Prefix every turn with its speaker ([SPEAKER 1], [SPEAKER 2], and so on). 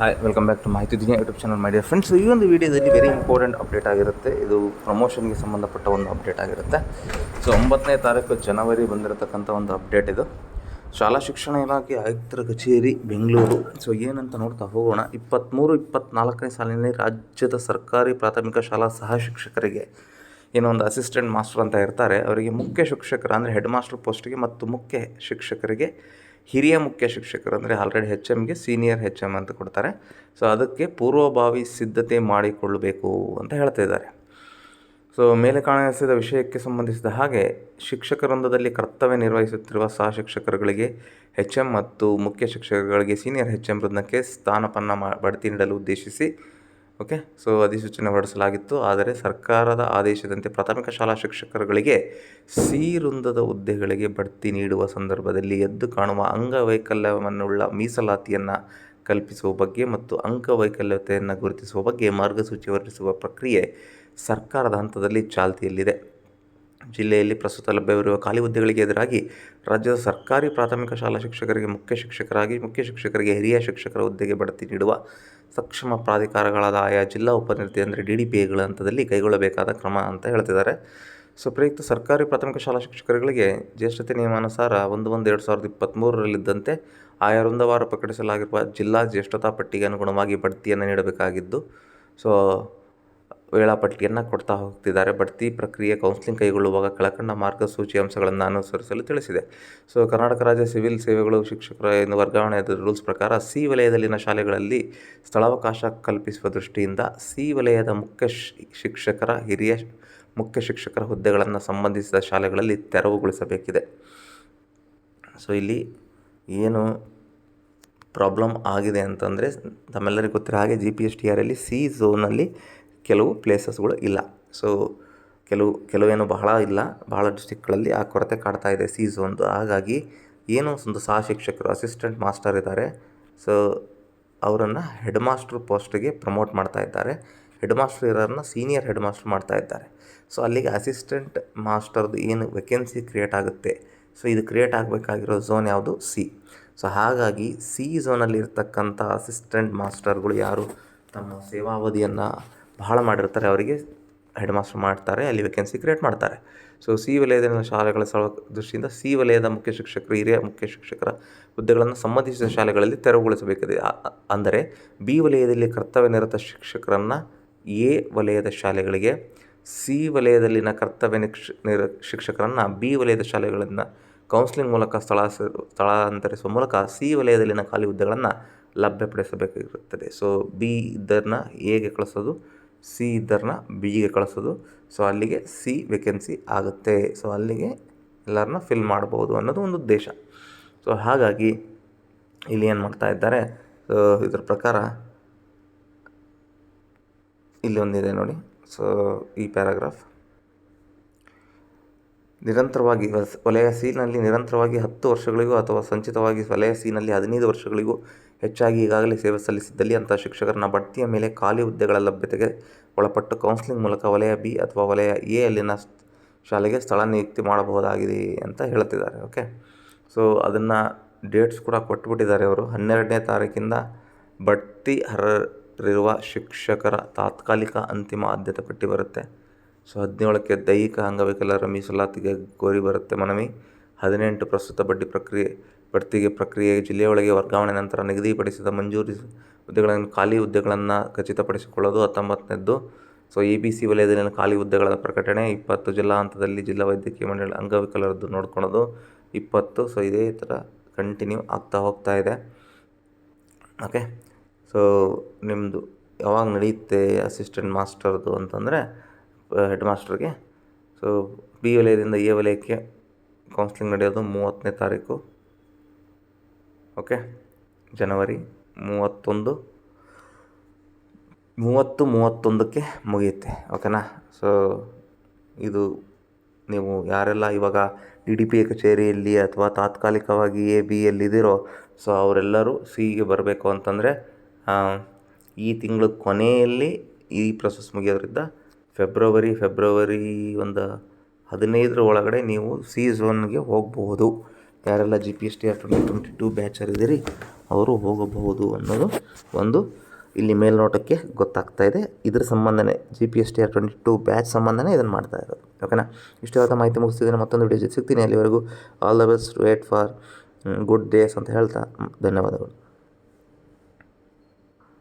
[SPEAKER 1] Hi welcome back to ಮಾಹಿತಿ ದಿನ YouTube channel my dear friends ಈ ಒಂದು ವಿಡಿಯೋದಲ್ಲಿ ವೆರಿ ಇಂಪಾರ್ಟೆಂಟ್ ಅಪ್ಡೇಟ್ ಆಗಿರುತ್ತೆ. ಇದು ಪ್ರಮೋಷನ್ಗೆ ಸಂಬಂಧಪಟ್ಟ ಒಂದು ಅಪ್ಡೇಟ್ ಆಗಿರುತ್ತೆ. ಸೊ ಒಂಬತ್ತನೇ ತಾರೀಕು ಜನವರಿ ಬಂದಿರತಕ್ಕಂಥ ಒಂದು ಅಪ್ಡೇಟ್ ಇದು. ಶಾಲಾ ಶಿಕ್ಷಣ ಇಲಾಖೆ ಆಯುಕ್ತರ ಕಚೇರಿ, ಬೆಂಗಳೂರು. ಸೊ ಏನಂತ ನೋಡ್ತಾ ಹೋಗೋಣ. ಇಪ್ಪತ್ತ್ಮೂರು ಇಪ್ಪತ್ತ್ನಾಲ್ಕನೇ ಸಾಲಿನಲ್ಲಿ ರಾಜ್ಯದ ಸರ್ಕಾರಿ ಪ್ರಾಥಮಿಕ ಶಾಲಾ ಸಹ ಶಿಕ್ಷಕರಿಗೆ ಏನೋ ಒಂದು ಅಸಿಸ್ಟೆಂಟ್ ಮಾಸ್ಟರ್ ಅಂತ ಇರ್ತಾರೆ. ಅವರಿಗೆ ಮುಖ್ಯ ಶಿಕ್ಷಕರ ಅಂದರೆ ಹೆಡ್ ಮಾಸ್ಟರ್ ಪೋಸ್ಟ್ಗೆ ಮತ್ತು ಮುಖ್ಯ ಶಿಕ್ಷಕರಿಗೆ ಹಿರಿಯ ಮುಖ್ಯ ಶಿಕ್ಷಕರು ಅಂದರೆ ಆಲ್ರೆಡಿ ಹೆಚ್ ಎಮ್ಗೆ ಸೀನಿಯರ್ ಹೆಚ್ ಎಂ ಅಂತ ಕೊಡ್ತಾರೆ. ಸೊ ಅದಕ್ಕೆ ಪೂರ್ವಭಾವಿ ಸಿದ್ಧತೆ ಮಾಡಿಕೊಳ್ಳಬೇಕು ಅಂತ ಹೇಳ್ತಾ ಇದ್ದಾರೆ. ಸೊ ಮೇಲೆ ಕಾಣಿಸಿದ ವಿಷಯಕ್ಕೆ ಸಂಬಂಧಿಸಿದ ಹಾಗೆ ಶಿಕ್ಷಕರಂದದಲ್ಲಿ ಕರ್ತವ್ಯ ನಿರ್ವಹಿಸುತ್ತಿರುವ ಸಹ ಶಿಕ್ಷಕರುಗಳಿಗೆ ಹೆಚ್ ಎಂ ಮತ್ತು ಮುಖ್ಯ ಶಿಕ್ಷಕರುಗಳಿಗೆ ಸೀನಿಯರ್ ಹೆಚ್ ಎಂ ವೃಂದಕ್ಕೆ ಸ್ಥಾನಪನ್ನ ಮಾ, ಬಡ್ತಿ ನೀಡಲು ಉದ್ದೇಶಿಸಿ ಓಕೆ? ಸೊ, ಅಧಿಸೂಚನೆ ಹೊರಡಿಸಲಾಗಿತ್ತು. ಆದರೆ ಸರ್ಕಾರದ ಆದೇಶದಂತೆ ಪ್ರಾಥಮಿಕ ಶಾಲಾ ಶಿಕ್ಷಕರುಗಳಿಗೆ ಸೀರುಂದದ ಹುದ್ದೆಗಳಿಗೆ ಬಡ್ತಿ ನೀಡುವ ಸಂದರ್ಭದಲ್ಲಿ ಎದ್ದು ಕಾಣುವ ಅಂಗವೈಕಲ್ಯವನ್ನುಳ್ಳ ಮೀಸಲಾತಿಯನ್ನು ಕಲ್ಪಿಸುವ ಬಗ್ಗೆ ಮತ್ತು ಅಂಗವೈಕಲ್ಯತೆಯನ್ನು ಗುರುತಿಸುವ ಬಗ್ಗೆ ಮಾರ್ಗಸೂಚಿ ಹೊರಡಿಸುವ ಪ್ರಕ್ರಿಯೆ ಸರ್ಕಾರದ ಹಂತದಲ್ಲಿ ಚಾಲ್ತಿಯಲ್ಲಿದೆ. ಜಿಲ್ಲೆಯಲ್ಲಿ ಪ್ರಸ್ತುತ ಲಭ್ಯವಿರುವ ಖಾಲಿ ಹುದ್ದೆಗಳಿಗೆ ಎದುರಾಗಿ ರಾಜ್ಯದ ಸರ್ಕಾರಿ ಪ್ರಾಥಮಿಕ ಶಾಲಾ ಶಿಕ್ಷಕರಿಗೆ ಮುಖ್ಯ ಶಿಕ್ಷಕರಾಗಿ, ಮುಖ್ಯ ಶಿಕ್ಷಕರಿಗೆ ಹಿರಿಯ ಶಿಕ್ಷಕರ ಹುದ್ದೆಗೆ ಬಡ್ತಿ ನೀಡುವ ಸಕ್ಷಮ ಪ್ರಾಧಿಕಾರಗಳಾದ ಆಯಾ ಜಿಲ್ಲಾ ಉಪನಿರ್ತಿ ಅಂದರೆ ಡಿ ಡಿ ಪಿ ಎಗಳ ಹಂತದಲ್ಲಿ ಕೈಗೊಳ್ಳಬೇಕಾದ ಕ್ರಮ ಅಂತ ಹೇಳ್ತಿದ್ದಾರೆ. ಸೊ, ಪ್ರಯುಕ್ತ ಸರ್ಕಾರಿ ಪ್ರಾಥಮಿಕ ಶಾಲಾ ಶಿಕ್ಷಕರುಗಳಿಗೆ ಜ್ಯೇಷ್ಠತೆ ನಿಯಮಾನುಸಾರ ಒಂದು ಒಂದು ಎರಡು ಸಾವಿರದ ಇಪ್ಪತ್ತ್ಮೂರರಲ್ಲಿದ್ದಂತೆ ಆಯಾ ವೃಂದವಾರ ಪ್ರಕಟಿಸಲಾಗಿರುವ ಜಿಲ್ಲಾ ಜ್ಯೇಷ್ಠತಾ ಪಟ್ಟಿಗೆ ಅನುಗುಣವಾಗಿ ಬಡ್ತಿಯನ್ನು ನೀಡಬೇಕಾಗಿದ್ದು, ಸೊ ವೇಳಾಪಟ್ಟಿಯನ್ನು ಕೊಡ್ತಾ ಹೋಗ್ತಿದ್ದಾರೆ. ಬಡ್ತಿ ಪ್ರಕ್ರಿಯೆ ಕೌನ್ಸಿಲಿಂಗ್ ಕೈಗೊಳ್ಳುವಾಗ ಕೆಳಕಂಡ ಮಾರ್ಗಸೂಚಿ ಅಂಶಗಳನ್ನು ಅನುಸರಿಸಲು ತಿಳಿಸಿದೆ. ಸೊ, ಕರ್ನಾಟಕ ರಾಜ್ಯ ಸಿವಿಲ್ ಸೇವೆಗಳು ಶಿಕ್ಷಕರ ಎಂದು ವರ್ಗಾವಣೆ ರೂಲ್ಸ್ ಪ್ರಕಾರ ಸಿ ವಲಯದಲ್ಲಿನ ಶಾಲೆಗಳಲ್ಲಿ ಸ್ಥಳಾವಕಾಶ ಕಲ್ಪಿಸುವ ದೃಷ್ಟಿಯಿಂದ ಸಿ ವಲಯದ ಮುಖ್ಯ ಶಿಕ್ಷಕರ, ಹಿರಿಯ ಮುಖ್ಯ ಶಿಕ್ಷಕರ ಹುದ್ದೆಗಳನ್ನು ಸಂಬಂಧಿಸಿದ ಶಾಲೆಗಳಲ್ಲಿ ತೆರವುಗೊಳಿಸಬೇಕಿದೆ. ಸೊ, ಇಲ್ಲಿ ಏನು ಪ್ರಾಬ್ಲಮ್ ಆಗಿದೆ ಅಂತಂದರೆ ತಮ್ಮೆಲ್ಲರಿಗೂ ಗೊತ್ತಿರೋ ಹಾಗೆ ಜಿ ಪಿ ಎಸ್ ಟಿ ಆರಲ್ಲಿ ಸಿ ಝೋನಲ್ಲಿ ಕೆಲವು ಪ್ಲೇಸಸ್ಗಳು ಇಲ್ಲ. ಸೊ ಕೆಲವು, ಕೆಲವೇನು ಬಹಳ ಇಲ್ಲ. ಬಹಳ ಡಿಸ್ಟಿಕ್ಗಳಲ್ಲಿ ಆ ಕೊರತೆ ಕಾಡ್ತಾ ಇದೆ ಸೀಸ್ ಒಂದು ಹಾಗಾಗಿ ಏನು ಒಂದು ಸಹ ಶಿಕ್ಷಕರು, ಅಸಿಸ್ಟೆಂಟ್ ಮಾಸ್ಟರ್ ಇದ್ದಾರೆ. ಸೊ ಅವರನ್ನು ಹೆಡ್ ಮಾಸ್ಟ್ರ್ ಪೋಸ್ಟಿಗೆ ಪ್ರಮೋಟ್ ಮಾಡ್ತಾ ಇದ್ದಾರೆ. ಹೆಡ್ ಮಾಸ್ಟರ್ ಇರೋರನ್ನ ಸೀನಿಯರ್ ಹೆಡ್ ಮಾಸ್ಟರ್ ಮಾಡ್ತಾ ಇದ್ದಾರೆ. ಸೊ ಅಲ್ಲಿಗೆ ಅಸಿಸ್ಟೆಂಟ್ ಮಾಸ್ಟರ್ದು ಏನು ವೆಕೆನ್ಸಿ ಕ್ರಿಯೇಟ್ ಆಗುತ್ತೆ? ಸೊ ಇದು ಕ್ರಿಯೇಟ್ ಆಗಬೇಕಾಗಿರೋ ಝೋನ್ ಯಾವುದು? ಸಿ ಸೊ ಹಾಗಾಗಿ ಸಿ ಝೋನಲ್ಲಿ ಇರ್ತಕ್ಕಂಥ ಅಸಿಸ್ಟೆಂಟ್ ಮಾಸ್ಟರ್ಗಳು ಯಾರು? ತಮ್ಮ ಸೇವಾವಧಿಯನ್ನು ಬಹಳ ಮಾಡಿರ್ತಾರೆ, ಅವರಿಗೆ ಹೆಡ್ ಮಾಸ್ಟರ್ ಮಾಡ್ತಾರೆ, ಅಲ್ಲಿ ವೇಕೆನ್ಸಿ ಕ್ರಿಯೇಟ್ ಮಾಡ್ತಾರೆ. ಸೊ ಸಿ ವಲಯದ ಶಾಲೆಗಳ ಸ್ಥಳ ದೃಷ್ಟಿಯಿಂದ ಸಿ ವಲಯದ ಮುಖ್ಯ ಶಿಕ್ಷಕರು, ಹಿರಿಯ ಮುಖ್ಯ ಶಿಕ್ಷಕರ ಹುದ್ದೆಗಳನ್ನು ಸಂಬಂಧಿಸಿದ ಶಾಲೆಗಳಲ್ಲಿ ತೆರವುಗೊಳಿಸಬೇಕಿದೆ. ಅಂದರೆ ಬಿ ವಲಯದಲ್ಲಿ ಕರ್ತವ್ಯ ನಿರತ ಶಿಕ್ಷಕರನ್ನು ಎ ವಲಯದ ಶಾಲೆಗಳಿಗೆ, ಸಿ ವಲಯದಲ್ಲಿನ ಕರ್ತವ್ಯ ನಿಕ್ಷ, ನಿರ, ಶಿಕ್ಷಕರನ್ನು ಬಿ ವಲಯದ ಶಾಲೆಗಳನ್ನು ಕೌನ್ಸಿಲಿಂಗ್ ಮೂಲಕ ಸ್ಥಳ ಸ್ಥಳಾಂತರಿಸುವ ಮೂಲಕ ಸಿ ವಲಯದಲ್ಲಿನ ಖಾಲಿ ಹುದ್ದೆಗಳನ್ನು ಲಭ್ಯಪಡಿಸಬೇಕಾಗಿರುತ್ತದೆ. ಸೊ ಬಿ ಇದನ್ನು ಹೇಗೆ ಕಳಿಸೋದು? ಸಿ ಇದ್ದರನ್ನ ಬಿಗೆ ಕಳಿಸೋದು. ಸೊ ಅಲ್ಲಿಗೆ ಸಿ ವೇಕೆನ್ಸಿ ಆಗುತ್ತೆ. ಸೊ ಅಲ್ಲಿಗೆ ಎಲ್ಲರನ್ನ ಫಿಲ್ ಮಾಡ್ಬೋದು ಅನ್ನೋದು ಒಂದು ಉದ್ದೇಶ. ಸೊ ಹಾಗಾಗಿ ಇಲ್ಲಿ ಏನು ಮಾಡ್ತಾ ಇದ್ದಾರೆ? ಇದ್ರ ಪ್ರಕಾರ ಇಲ್ಲಿ ಒಂದಿದೆ ನೋಡಿ. ಸೊ ಈ ಪ್ಯಾರಾಗ್ರಾಫ್ ನಿರಂತರವಾಗಿ ವಲಯ ಸಿನಲ್ಲಿ ನಿರಂತರವಾಗಿ ಹತ್ತು ವರ್ಷಗಳಿಗೂ ಅಥವಾ ಸಂಚಿತವಾಗಿ ವಲಯ ಸಿನಲ್ಲಿ ಹದಿನೈದು ವರ್ಷಗಳಿಗೂ ಹೆಚ್ಚಾಗಿ ಈಗಾಗಲೇ ಸೇವೆ ಸಲ್ಲಿಸಿದ್ದಲ್ಲಿ ಅಂತಹ ಶಿಕ್ಷಕರನ್ನ ಬಡ್ತಿಯ ಮೇಲೆ ಖಾಲಿ ಹುದ್ದೆಗಳ ಲಭ್ಯತೆಗೆ ಒಳಪಟ್ಟು ಕೌನ್ಸಿಲಿಂಗ್ ಮೂಲಕ ವಲಯ ಬಿ ಅಥವಾ ವಲಯ ಎ ಅಲ್ಲಿನ ಶಾಲೆಗೆ ಸ್ಥಳ ನಿಯುಕ್ತಿ ಮಾಡಬಹುದಾಗಿದೆ ಅಂತ ಹೇಳ್ತಿದ್ದಾರೆ ಓಕೆ ಸೊ ಅದನ್ನು ಡೇಟ್ಸ್ ಕೂಡ ಕೊಟ್ಬಿಟ್ಟಿದ್ದಾರೆ ಅವರು. ಹನ್ನೆರಡನೇ ತಾರೀಕಿಂದ ಬಡ್ತಿ ಹರರಿರುವ ಶಿಕ್ಷಕರ ತಾತ್ಕಾಲಿಕ ಅಂತಿಮ ಆದ್ಯತೆ ಪಟ್ಟಿ ಬರುತ್ತೆ. ಸೊ ಹದಿನೇಳಕ್ಕೆ ದೈಹಿಕ ಅಂಗವಿಕಲರ ಮೀಸಲಾತಿಗೆ ಕೋರಿ ಬರುತ್ತೆ ಮನವಿ. ಹದಿನೆಂಟು ಪ್ರಸ್ತುತ ಬಡ್ಡಿ ಪ್ರಕ್ರಿಯೆ, ಬಡ್ತಿಗೆ ಪ್ರಕ್ರಿಯೆ ಜಿಲ್ಲೆಯೊಳಗೆ ವರ್ಗಾವಣೆ ನಂತರ ನಿಗದಿಪಡಿಸಿದ ಮಂಜೂರಿ ಹುದ್ದೆಗಳನ್ನು ಖಾಲಿ ಹುದ್ದೆಗಳನ್ನು ಖಚಿತಪಡಿಸಿಕೊಳ್ಳೋದು ಹತ್ತೊಂಬತ್ತನೇದ್ದು. ಸೊ ಎ ಬಿ ಸಿ ವಲಯದಲ್ಲಿನ ಖಾಲಿ ಹುದ್ದೆಗಳ ಪ್ರಕಟಣೆ, ಇಪ್ಪತ್ತು ಜಿಲ್ಲಾ ಹಂತದಲ್ಲಿ ಜಿಲ್ಲಾ ವೈದ್ಯಕೀಯ ಮಂಡಳಿ ಅಂಗವಿಕಲರದ್ದು ನೋಡ್ಕೊಳೋದು ಇಪ್ಪತ್ತು. ಸೊ ಇದೇ ಥರ ಕಂಟಿನ್ಯೂ ಆಗ್ತಾ ಹೋಗ್ತಾ ಇದೆ. ಓಕೆ ಸೊ ನಿಮ್ಮದು ಯಾವಾಗ ನಡೆಯುತ್ತೆ ಅಸಿಸ್ಟೆಂಟ್ ಮಾಸ್ಟರ್ದು ಅಂತಂದರೆ ಹೆಡ್ ಮಾಸ್ಟರ್ಗೆ ಸೊ ಬಿ ವಲಯದಿಂದ ಎ ವಲಯಕ್ಕೆ ಕೌನ್ಸ್ಲಿಂಗ್ ನಡೆಯೋದು ಮೂವತ್ತನೇ ತಾರೀಕು. ಓಕೆ ಜನವರಿ ಮೂವತ್ತೊಂದು. ಮೂವತ್ತು ಮೂವತ್ತೊಂದಕ್ಕೆ ಮುಗಿಯುತ್ತೆ. ಓಕೆನಾ ಸೊ ಇದು ನೀವು ಯಾರೆಲ್ಲ ಇವಾಗ ಡಿ ಡಿ ಪಿ ಕಚೇರಿಯಲ್ಲಿ ಅಥವಾ ತಾತ್ಕಾಲಿಕವಾಗಿ ಎ ಬಿ ಎಲ್ಲಿದ್ದೀರೋ ಸೊ ಅವರೆಲ್ಲರೂ ಸಿಗೆ ಬರಬೇಕು ಅಂತಂದರೆ ಈ ತಿಂಗಳ ಕೊನೆಯಲ್ಲಿ ಈ ಪ್ರೊಸೆಸ್ ಮುಗಿಯೋದ್ರಿಂದ ಫೆಬ್ರವರಿ ಫೆಬ್ರವರಿ ಒಂದು ಹದಿನೈದರ ಒಳಗಡೆ ನೀವು ಸಿ ಝೋನ್ಗೆ ಹೋಗಬಹುದು. ಯಾರೆಲ್ಲ G P S T R twenty twenty two ಬ್ಯಾಚರ್ ಇದ್ದೀರಿ, ಅವರು ಹೋಗಬಹುದು ಅನ್ನೋದು ಒಂದು ಇಲ್ಲಿ ಮೇಲ್ನೋಟಕ್ಕೆ ಗೊತ್ತಾಗ್ತಾ ಇದೆ. ಇದ್ರ ಸಂಬಂಧನೇ G P S T R twenty two batch ಸಂಬಂಧನೇ ಇದನ್ನು ಮಾಡ್ತಾ ಇರೋದು. ಓಕೆನಾ ಇಷ್ಟವಾದ ಮಾಹಿತಿ ಮುಗಿಸ್ತಿದ್ದೀನಿ. ಮತ್ತೊಂದು ವಿಡಿಯೋ ಸಿಗ್ತೀನಿ. ಅಲ್ಲಿವರೆಗೂ all the best wait for good days ಅಂತ ಹೇಳ್ತಾ, ಧನ್ಯವಾದಗಳು.